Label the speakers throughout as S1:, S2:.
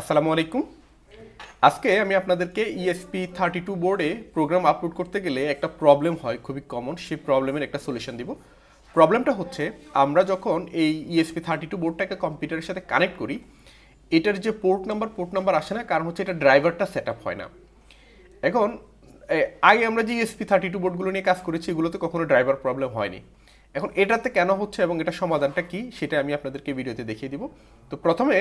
S1: আসসালামু আলাইকুম। আজকে আমি আপনাদেরকে ইএসপি থার্টি টু বোর্ডে প্রোগ্রাম আপলোড করতে গেলে একটা প্রবলেম হয়, খুবই কমন সেই প্রবলেমের একটা সলিউশন দিব। প্রবলেমটা হচ্ছে, আমরা যখন এই ইএসপি থার্টি টু বোর্ডটাকে কম্পিউটারের সাথে কানেক্ট করি, এটার যে পোর্ট নাম্বার পোর্ট নাম্বার আসে না, কারণ হচ্ছে এটা ড্রাইভারটা সেট আপ হয় না। এখন আগে আমরা যে ইএসপি থার্টি টু বোর্ডগুলো নিয়ে কাজ করেছি, এগুলোতে কখনো ড্রাইভার প্রবলেম হয়নি। এখন এটাতে কেন হচ্ছে এবং এটা সমাধানটা কি, সেটা আমি আপনাদেরকে ভিডিওতে দেখিয়ে দিব। তো প্রথমে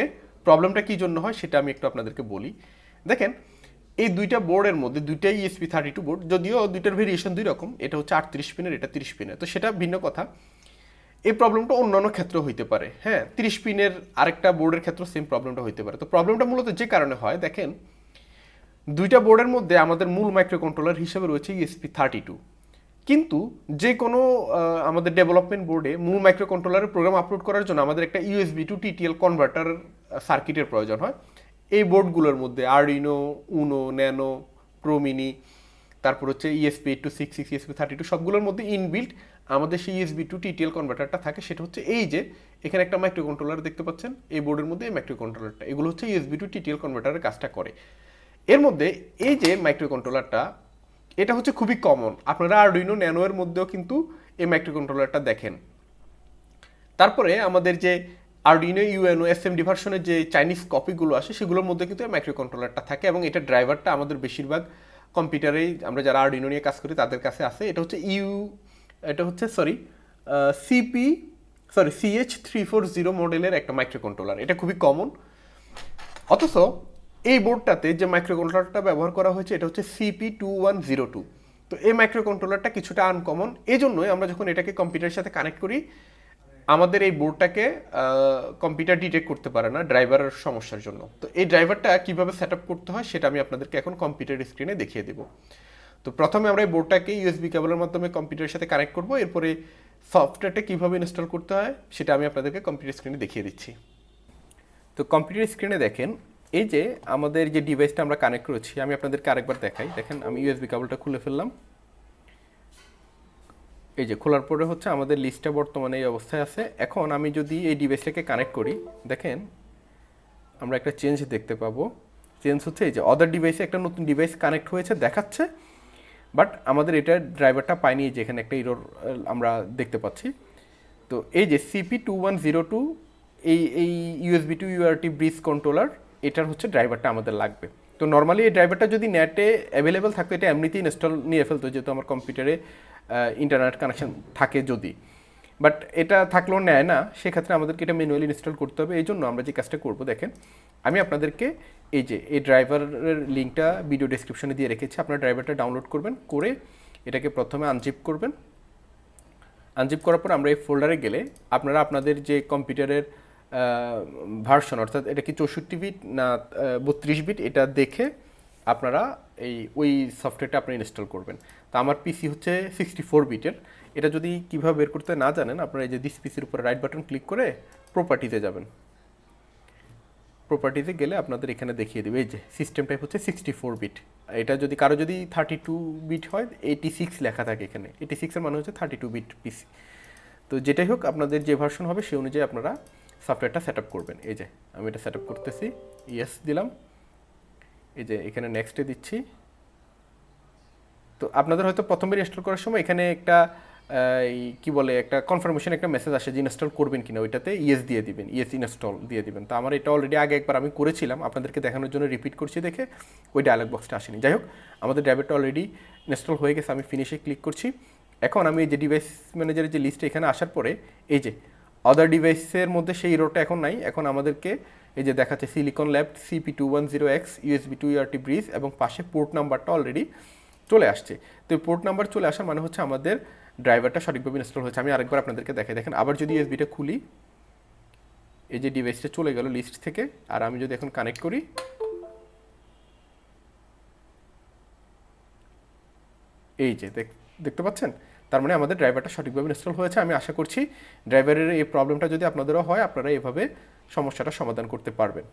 S1: প্রবলেমটা কি জন্য হয় সেটা আমি একটু আপনাদেরকে বলি। দেখেন, এই দুইটা বোর্ডের মধ্যে, দুইটাই ইএসপি থার্টি টু বোর্ড, যদিও দুইটার ভেরিয়েশন দুই রকম, এটা হচ্ছে আটত্রিশ পিনের, এটা তিরিশ পিনের। তো সেটা ভিন্ন কথা। এই প্রবলেমটা অন্যান্য ক্ষেত্রে হইতে পারে হ্যাঁ? তিরিশ পিনের আরেকটা বোর্ডের ক্ষেত্রে সেম প্রবলেমটা হইতে পারে। তো প্রবলেমটা মূলত যে কারণে হয়, দেখেন, দুইটা বোর্ডের মধ্যে আমাদের মূল মাইক্রো কন্ট্রোলার হিসেবে রয়েছে ইএসপি থার্টি টু কিন্তু যে কোনো আমাদের ডেভেলপমেন্ট বোর্ডে মূল মাইক্রো কন্ট্রোলারের প্রোগ্রাম আপলোড করার জন্য আমাদের একটা ইউএসবি টু টিটিএল কনভার্টার সার্কিটের প্রয়োজন হয়। এই বোর্ডগুলোর মধ্যে আরইনো উনো ন্যানো প্রোমিনি তারপর হচ্ছে ESP two six six ESP thirty two সবগুলোর মধ্যে ইনবিল্ট আমাদের সেই ইএসবি টু টিটিএল কনভার্টারটা থাকে। সেটা হচ্ছে এই যে এখানে একটা মাইক্রো কন্ট্রোলার দেখতে পাচ্ছেন। এই বোর্ডের মধ্যে এই মাইক্রো কন্ট্রোলারটা এগুলো হচ্ছে ইএসবি টু টিটিএল কনভার্টারের কাজটা করে। এর মধ্যে এই যে মাইক্রো কন্ট্রোলারটা এটা হচ্ছে খুবই কমন আপনারা আরডুইনো ন্যানো এর মধ্যেও কিন্তু এই মাইক্রো কন্ট্রোলারটা দেখেন। তারপরে আমাদের যে আরডিনো ইউএনও এসএমডি ভার্সনের যে চাইনিজ কপিগুলো আসে, সেগুলোর মধ্যে কিন্তু মাইক্রো কন্ট্রোলারটা থাকে এবং এটা ড্রাইভারটা আমাদের বেশিরভাগ কম্পিউটারেই আমরা যারা আরডিনো নিয়ে কাজ করি তাদের কাছে আছে। এটা হচ্ছে ইউ এটা হচ্ছে sorry CP sorry CH three four zero মডেলের একটা মাইক্রো কন্ট্রোলার এটা খুবই কমন অথচ এই বোর্ডটাতে যে মাইক্রো কন্ট্রোলারটা ব্যবহার করা হয়েছে, এটা হচ্ছে CP two one zero two তো এই মাইক্রো কন্ট্রোলারটা কিছুটা আনকমন এই জন্যই আমরা যখন এটাকে কম্পিউটারের সাথে কানেক্ট করি আমাদের এই বোর্ডটাকে কম্পিউটার ডিটেক্ট করতে পারে না ড্রাইভারের সমস্যার জন্য। তো এই ড্রাইভারটা কীভাবে সেট করতে হয় সেটা আমি আপনাদেরকে এখন কম্পিউটার স্ক্রিনে দেখিয়ে দেবো। তো প্রথমে আমরা এই বোর্ডটাকে ইউএসবি কেবলের মাধ্যমে কম্পিউটারের সাথে কানেক্ট করব। এরপরে সফটওয়্যারটা কীভাবে ইনস্টল করতে হয় সেটা আমি আপনাদেরকে কম্পিউটার স্ক্রিনে দেখিয়ে দিচ্ছি। তো কম্পিউটার স্ক্রিনে দেখেন, এই যে আমাদের যে ডিভাইসটা আমরা কানেক্ট করেছি, আমি আপনাদেরকে আরেকবার দেখাই। দেখেন, আমি ইউএসবি কেবলটা খুলে ফেললাম। এই যে খোলার পরে হচ্ছে আমাদের লিস্টটা বর্তমানে এই অবস্থায় আছে। এখন আমি যদি এই ডিভাইসটাকে কানেক্ট করি, দেখেন আমরা একটা চেঞ্জ দেখতে পাবো। চেঞ্জ হচ্ছে এই যে অদার ডিভাইসে একটা নতুন ডিভাইস কানেক্ট হয়েছে, দেখাচ্ছে। বাট আমাদের এটা ড্রাইভারটা পাইনি এই যে এখানে একটা ইরোর আমরা দেখতে পাচ্ছি। তো এই যে CP two one zero two এই এই USB to UART bridge controller এটার হচ্ছে ড্রাইভারটা আমাদের লাগবে। তো নর্মালি এই ড্রাইভারটা যদি নেটে অ্যাভেলেবেল থাকতো, এটা এমনিতেই ইনস্টল নিয়ে ফেলতো, যেহেতু আমার কম্পিউটারে ইন্টারনেট কানেকশন থাকে যদি। বাট এটা থাকলেও নেয় না, সেক্ষেত্রে আমাদেরকে এটা ম্যানুয়ালি ইনস্টল করতে হবে। এই জন্য আমরা যে কাজটা করব, দেখেন, আমি আপনাদেরকে এই যে, এই ড্রাইভারের লিঙ্কটা ভিডিও ডেসক্রিপশনে দিয়ে রেখেছি। আপনারা ড্রাইভারটা ডাউনলোড করবেন, করে এটাকে প্রথমে আনজিপ করবেন। আনজিপ করার পর আমরা এই ফোল্ডারে গেলে আপনারা আপনাদের যে কম্পিউটারের ভার্সন অর্থাৎ এটা কি চৌষট্টি বিট না বত্রিশ বিট এটা দেখে আপনারা এই, ওই সফটওয়্যারটা আপনি ইনস্টল করবেন। তো আমার পিসি হচ্ছে সিক্সটি ফোর বিটের এটা যদি কীভাবে বের করতে না জানেন, আপনারা এই যে দিস পিসির উপরে রাইট বাটন ক্লিক করে প্রপার্টিতে যাবেন। প্রপার্টিতে গেলে আপনাদের এখানে দেখিয়ে দেবে, এই যে সিস্টেম টাইপ হচ্ছে সিক্সটি ফোর বিট এটা যদি, কারও যদি থার্টি টু বিট হয় এইটি সিক্স লেখা থাকে এখানে। এইটি সিক্সের মানে হচ্ছে থার্টি টু বিট পিসি তো যেটাই হোক, আপনাদের যে ভার্সন হবে, সেই অনুযায়ী আপনারা সফটওয়্যারটা সেট আপ করবেন। এই যে, আমি এটা সেট আপ করতেছি। ইয়েস দিলাম। এই যে, এখানে নেক্সটে দিচ্ছি। তো আপনাদের হয়তো প্রথমবার ইনস্টল করার সময় এখানে একটা এই কি বলে, একটা কনফার্মেশন একটা মেসেজ আসে যে ইনস্টল করবেন কিনা, ওইটাতে ইয়েস দিয়ে দিবেন ইয়েস ইনস্টল দিয়ে দিবেন। তো আমার এটা অলরেডি আগে একবার আমি করেছিলাম, আপনাদেরকে দেখানোর জন্য রিপিট করছি দেখে ওই ডায়ালগ বক্সটা আসেনি। যাই হোক, আমাদের ড্রাইভারটা অলরেডি ইনস্টল হয়ে গেছে, আমি ফিনিশে ক্লিক করছি। এখন আমি এই যে ডিভাইস ম্যানেজারের যে লিস্টে এখানে আসার পরে, এই যে আদার ডিভাইসের মধ্যে সেই রোডটা এখন নাই। এখন আমাদেরকে এই যে দেখাচ্ছে Silicon Lab CP two one zero X USB to UART bridge এবং পাশে পোর্ট নাম্বারটা অলরেডি চলে আসছে। তো পোর্ট নাম্বার চলে আসার মানে হচ্ছে আমাদের ড্রাইভারটা সঠিকভাবে ইনস্টল হয়েছে। আমি আরেকবার আপনাদেরকে দেখাই। দেখেন, আবার যদি ইউএসবিটা খুলি, এই যে ডিভাইসটা চলে গেল লিস্ট থেকে, আর আমি যদি এখন কানেক্ট করি, এই যে দেখ- দেখতে পাচ্ছেন? তার মানে আমাদের ড্রাইভারটা সঠিকভাবে ইনস্টল হয়েছে, আমি আশা করছি ড্রাইভারের এই প্রবলেমটা যদি আপনাদেরও হয়, আপনারা এভাবে সমস্যাটা সমাধান করতে পারবেন।